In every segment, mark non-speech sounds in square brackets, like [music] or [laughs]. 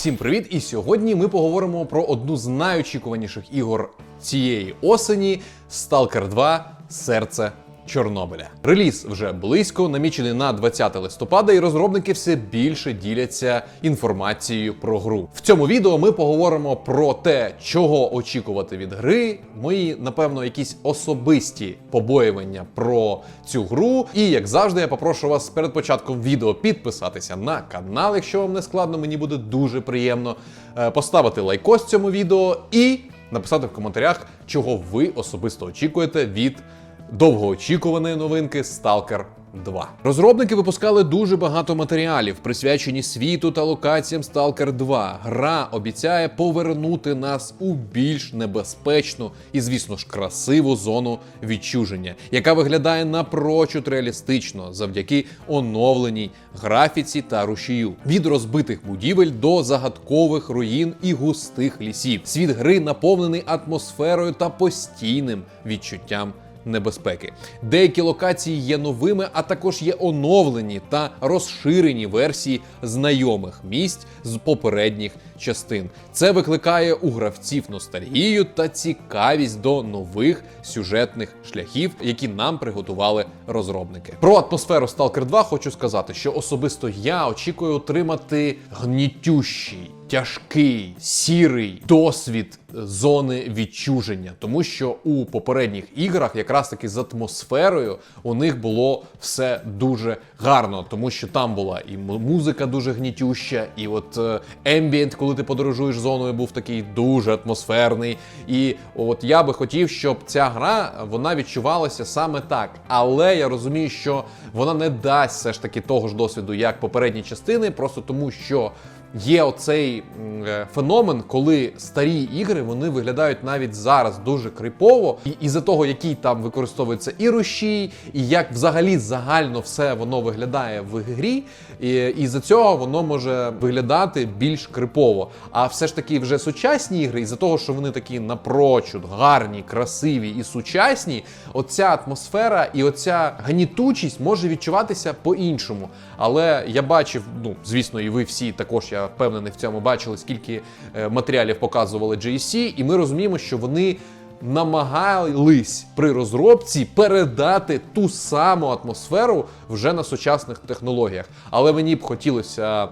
Всім привіт! І сьогодні ми поговоримо про одну з найочікуваніших ігор цієї осені Stalker 2 Серце Чорнобиля. Реліз вже близько, намічений на 20 листопада, і розробники все більше діляться інформацією про гру. В цьому відео ми поговоримо про те, чого очікувати від гри, мої, напевно, якісь особисті побоювання про цю гру. І як завжди, я попрошу вас перед початком відео підписатися на канал, якщо вам не складно, мені буде дуже приємно. е, Поставити лайкос цьому відео і написати в коментарях, чого ви особисто очікуєте від довгоочікуваної новинки Stalker 2. Розробники випускали дуже багато матеріалів, присвячені світу та локаціям Stalker 2. Гра обіцяє повернути нас у більш небезпечну і, звісно ж, красиву зону відчуження, яка виглядає напрочуд реалістично завдяки оновленій графіці та рушію. Від розбитих будівель до загадкових руїн і густих лісів. Світ гри наповнений атмосферою та постійним відчуттям небезпеки. Деякі локації є новими, а також є оновлені та розширені версії знайомих місць з попередніх частин. Це викликає у гравців ностальгію та цікавість до нових сюжетних шляхів, які нам приготували розробники. Про атмосферу Stalker 2 хочу сказати, що особисто я очікую отримати гнітющий тяжкий сірий досвід зони відчуження, тому що у попередніх іграх, якраз таки з атмосферою, у них було все дуже гарно, тому що там була і музика дуже гнітюща, і от е, ембієнт, коли ти подорожуєш зоною, був такий дуже атмосферний. І от я би хотів, щоб ця гра вона відчувалася саме так. Але я розумію, що вона не дасть все ж таки того ж досвіду, як попередні частини, просто тому що є оцей е, феномен, коли старі ігри вони виглядають навіть зараз дуже крипово, і із-за того, який там використовується і рушій, і як взагалі загально все воно виглядає в грі, і, і за цього воно може виглядати більш крипово. А все ж таки, вже сучасні ігри, із-за того, що вони такі напрочуд гарні, красиві і сучасні, оця атмосфера і оця гнітучість може відчуватися по-іншому. Але я бачив, ну звісно, і ви всі також я впевнений в цьому бачили, скільки е, матеріалів показували GSC, і ми розуміємо, що вони. Намагались при розробці передати ту саму атмосферу вже на сучасних технологіях. Але мені б хотілося,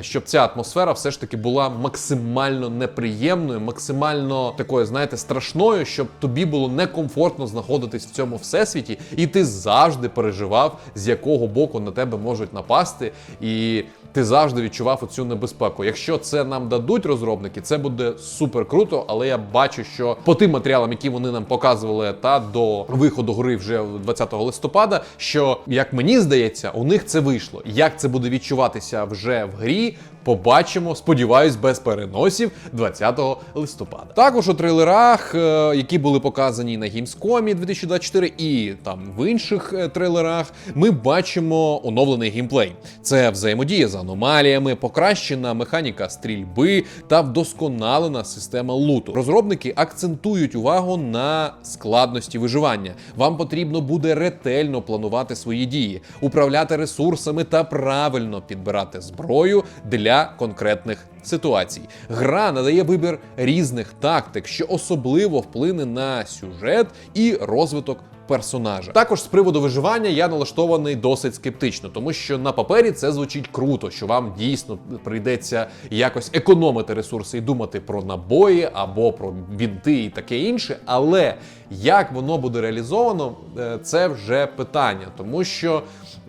щоб ця атмосфера все ж таки була максимально неприємною, максимально такою, знаєте, страшною, щоб тобі було некомфортно знаходитись в цьому всесвіті, і ти завжди переживав, з якого боку на тебе можуть напасти, і ти завжди відчував оцю небезпеку. Якщо це нам дадуть розробники, це буде супер круто. Але я бачу, що по тим матеріалам, які вони нам показували, та до виходу гри вже 20 листопада, що як мені здається, у них це вийшло. Як це буде відчуватися вже в грі? Побачимо, сподіваюсь, без переносів 20 листопада. Також у трейлерах, е, які були показані на Gamescom 2024 і там в інших е, трейлерах, ми бачимо оновлений геймплей. Це взаємодія з аномаліями, покращена механіка стрільби та вдосконалена система луту. Розробники акцентують увагу на складності виживання. Вам потрібно буде ретельно планувати свої дії, управляти ресурсами та правильно підбирати зброю для конкретних ситуацій. Гра надає вибір різних тактик, що особливо вплине на сюжет і розвиток. Персонажа також з приводу виживання я налаштований досить скептично, тому що на папері це звучить круто, що вам дійсно прийдеться якось економити ресурси і думати про набої або про бінти і таке інше. Але як воно буде реалізовано, е, це вже питання, тому що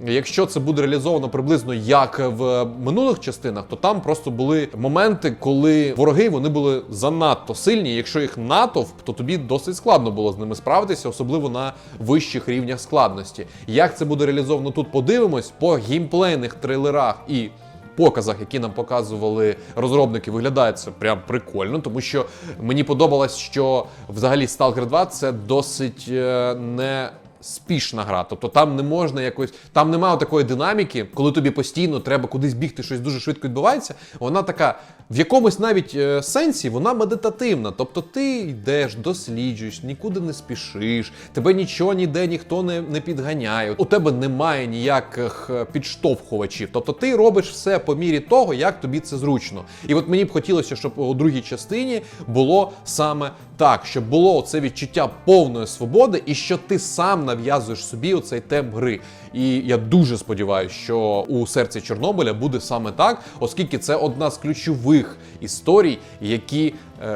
якщо це буде реалізовано приблизно як в минулих частинах, то там просто були моменти, коли вороги вони були занадто сильні. Якщо їх натовп, то тобі досить складно було з ними справитися, особливо на вищих рівнях складності. Як це буде реалізовано тут? Подивимось по геймплейних трейлерах і. Показах, які нам показували розробники, виглядає це прям прикольно, тому що мені подобалось, що взагалі Stalker 2 це досить е, не спішна гра. Тобто там не можна якось, там немає такої динаміки, коли тобі постійно треба кудись бігти, щось дуже швидко відбувається. Вона така, в якомусь навіть е, сенсі, вона медитативна. Тобто ти йдеш, досліджуєш, нікуди не спішиш, тебе нічого ніде ніхто не, не підганяє. У тебе немає ніяких е, підштовхувачів. Тобто ти робиш все по мірі того, як тобі це зручно. І от мені б хотілося, щоб у другій частині було саме так, щоб було це відчуття повної свободи, і що ти сам нав'язуєш собі оцей темп гри. І я дуже сподіваюся, що у серці Чорнобиля буде саме так, оскільки це одна з ключових історій, які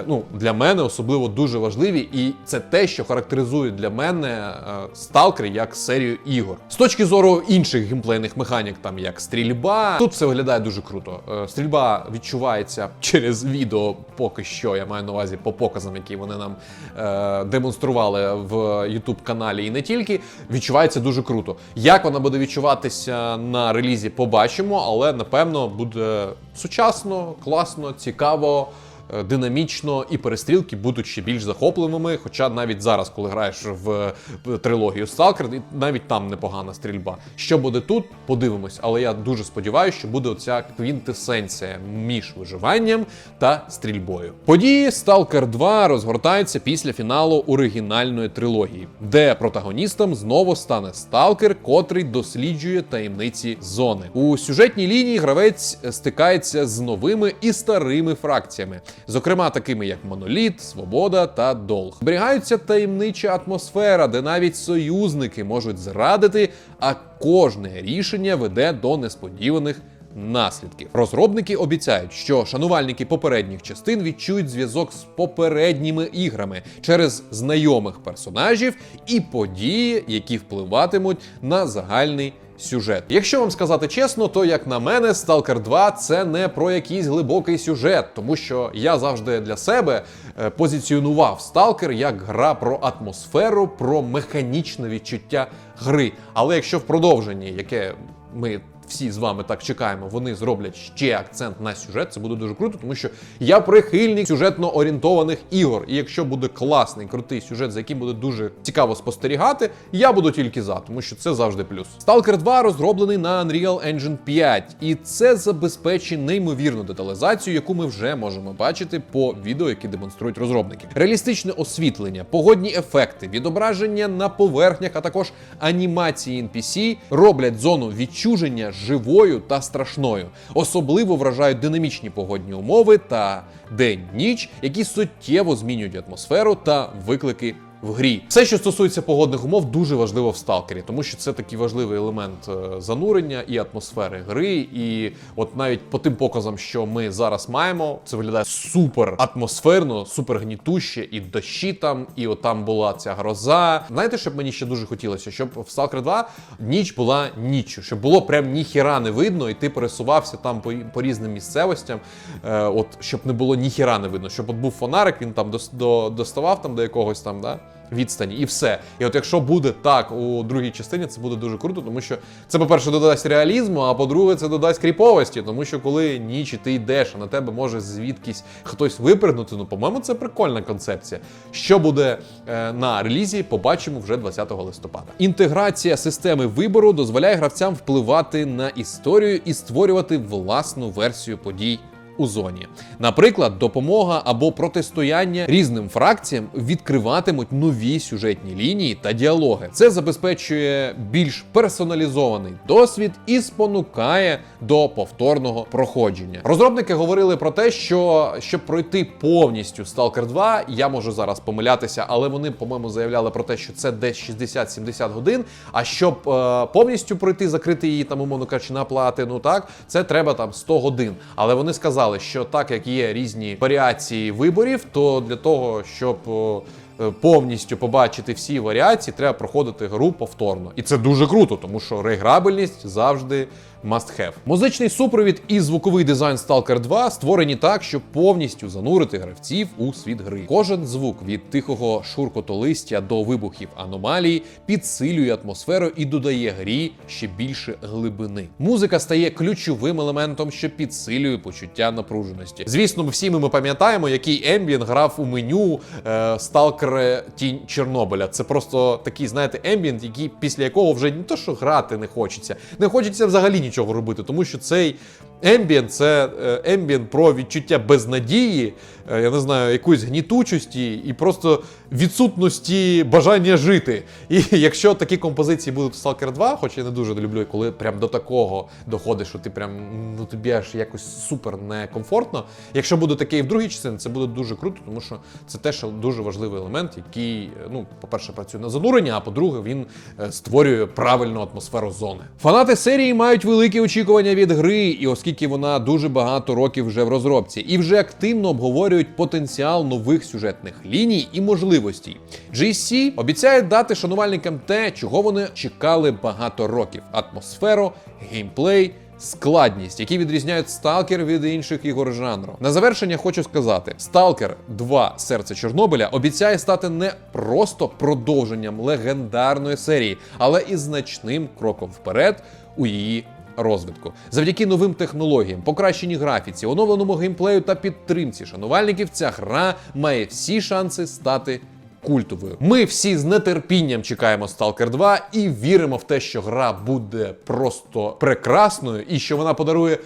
ну для мене особливо дуже важливі, і це те, що характеризує для мене е, Сталкер як серію ігор. З точки зору інших геймплейних механік, там як стрільба, тут все виглядає дуже круто. Е, Стрільба відчувається через відео, поки що я маю на увазі по показам, які вони нам е, демонстрували в youtube каналі, і не тільки відчувається дуже круто. Як вона буде відчуватися на релізі, побачимо, але напевно буде сучасно, класно, цікаво. Е, Динамічно і перестрілки будуть ще більш захопливими. Хоча навіть зараз, коли граєш в трилогію Stalker, навіть там непогана стрільба. Що буде тут, подивимось. Але я дуже сподіваюся, що буде оця квінтесенція між виживанням та стрільбою. Події Stalker 2 розгортаються після фіналу оригінальної трилогії, де протагоністом знову стане Сталкер, котрий досліджує таємниці зони. У сюжетній лінії гравець стикається з новими і старими фракціями, зокрема такими як Моноліт, Свобода та Долг. Зберігається таємнича атмосфера, де навіть союзники можуть зрадити, а кожне рішення веде до несподіваних. Наслідків розробники обіцяють, що шанувальники попередніх частин відчують зв'язок з попередніми іграми через знайомих персонажів і події, які впливатимуть на загальний сюжет. Якщо вам сказати чесно, то як на мене, Stalker 2 це не про якийсь глибокий сюжет, тому що я завжди для себе е, позиціонував Stalker як гра про атмосферу, про механічне відчуття гри. Але якщо в продовженні, яке ми всі з вами так чекаємо, вони зроблять ще акцент на сюжет. Це буде дуже круто, тому що я прихильник сюжетно орієнтованих ігор. І якщо буде класний, крутий сюжет, за яким буде дуже цікаво спостерігати, я буду тільки за, тому що це завжди плюс. Stalker 2 розроблений на Unreal Engine 5, і це забезпечить неймовірну деталізацію, яку ми вже можемо бачити по відео, які демонструють розробники. Реалістичне освітлення, погодні ефекти, відображення на поверхнях, а також анімації NPC роблять зону відчуження живою та страшною. Особливо вражають динамічні погодні умови та день-ніч, які суттєво змінюють атмосферу та виклики. В грі все, що стосується погодних умов, дуже важливо в сталкері, тому що це такий важливий елемент е, занурення і атмосфери гри. І от навіть по тим показам, що ми зараз маємо, це виглядає супер атмосферно, супер гнітуще, і дощі там, і от там була ця гроза. Знаєте, що б мені ще дуже хотілося, щоб в Stalker 2 ніч була ніччю, щоб було прям ніхіра не видно, і ти пересувався там по, по різним місцевостям. Е, от щоб не було ніхіра не видно, щоб от був фонарик, він там дос- до, доставав там до якогось там, да. Відстані і все. І от якщо буде так у другій частині, це буде дуже круто, тому що це, по-перше, додасть реалізму, а по-друге, це додасть кріповості, тому що коли ніч і ти йдеш, а на тебе може звідкись хтось випригнути, ну, по-моєму, це прикольна концепція. Що буде е, на релізі, побачимо вже 20 листопада. Інтеграція системи вибору дозволяє гравцям впливати на історію і створювати власну версію подій у зоні. Наприклад, допомога або протистояння різним фракціям відкриватимуть нові сюжетні лінії та діалоги. Це забезпечує більш персоналізований досвід і спонукає до повторного проходження. Розробники говорили про те, що щоб пройти повністю Stalker 2, я можу зараз помилятися, але вони, по-моєму, заявляли про те, що це десь 60-70 годин. А щоб е, повністю пройти, закрити її там, умовно кажучи, на платину, так це треба там 100 годин. Але вони сказали, що так як є різні варіації виборів, то для того, щоб е, повністю побачити всі варіації, треба проходити гру повторно. І це дуже круто, тому що реграбельність завжди must have. Музичний супровід і звуковий дизайн Stalker 2 створені так, щоб повністю занурити гравців у світ гри. Кожен звук від тихого шуркоту листя до вибухів аномалії підсилює атмосферу і додає грі ще більше глибини. Музика стає ключовим елементом, що підсилює почуття напруженості. Звісно, всі ми пам'ятаємо, який ембієнт грав у меню е, Сталкер Тінь Чорнобиля. Це просто такий, знаєте, ембієнт, який після якого вже не то, що грати не хочеться, не хочеться взагалі нічого робити, тому що цей ембієнт це е, ембієнт про відчуття безнадії, е, я не знаю, якоїсь гнітучості і просто відсутності бажання жити. І [laughs] якщо такі композиції будуть в Stalker 2, хоч я не дуже люблю, коли прям до такого доходиш, що ти прям ну тобі аж якось супер некомфортно. Якщо буде таке і в другій частині, це буде дуже круто, тому що це теж дуже важливий елемент, який, е, ну, по-перше, працює на занурення, а по-друге, він е, створює правильну атмосферу зони. Фанати серії мають великі очікування від гри, і оскільки вона дуже багато років вже в розробці, і вже активно обговорюють потенціал нових сюжетних ліній і можливостей. GSC обіцяє дати шанувальникам те, чого вони чекали багато років: атмосферу, геймплей. Складність, які відрізняють Сталкер від інших ігор жанру. На завершення хочу сказати: Сталкер 2 Серце Чорнобиля обіцяє стати не просто продовженням легендарної серії, але і значним кроком вперед у її розвитку. Завдяки новим технологіям, покращеній графіці, оновленому геймплею та підтримці шанувальників, ця гра має всі шанси стати культовою. Ми всі з нетерпінням чекаємо Stalker 2 і віримо в те, що гра буде просто прекрасною і що вона подарує.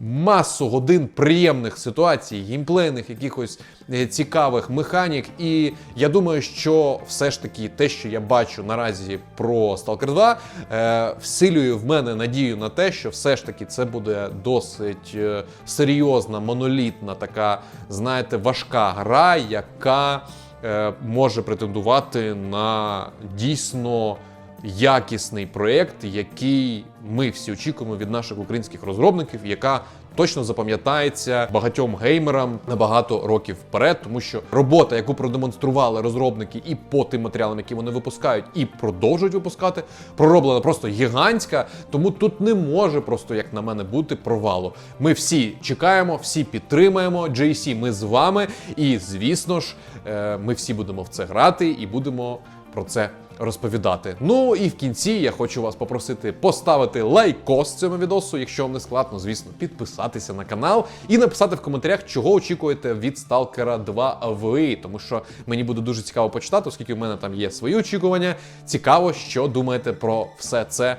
Масу годин приємних ситуацій, геймплейних, якихось е, цікавих механік. І я думаю, що все ж таки те, що я бачу наразі про Stalker 2, е, всилює в мене надію на те, що все ж таки це буде досить е, серйозна, монолітна, така, знаєте, важка гра, яка е, може претендувати на дійсно якісний проєкт, який ми всі очікуємо від наших українських розробників, яка точно запам'ятається багатьом геймерам на багато років вперед, тому що робота, яку продемонстрували розробники, і по тим матеріалам, які вони випускають, і продовжують випускати, пророблена просто гігантська. Тому тут не може просто, як на мене, бути провалу. Ми всі чекаємо, всі підтримаємо. JC, ми з вами, і звісно ж, е, ми всі будемо в це грати і будемо про це розповідати. Ну і в кінці я хочу вас попросити поставити лайкос цьому відосу, якщо вам не складно, звісно, підписатися на канал і написати в коментарях, чого очікуєте від Stalker 2 ви, тому що мені буде дуже цікаво почитати, оскільки в мене там є свої очікування. Цікаво, що думаєте про все це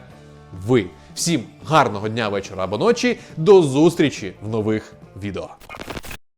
ви. Всім гарного дня, вечора або ночі. До зустрічі в нових відео.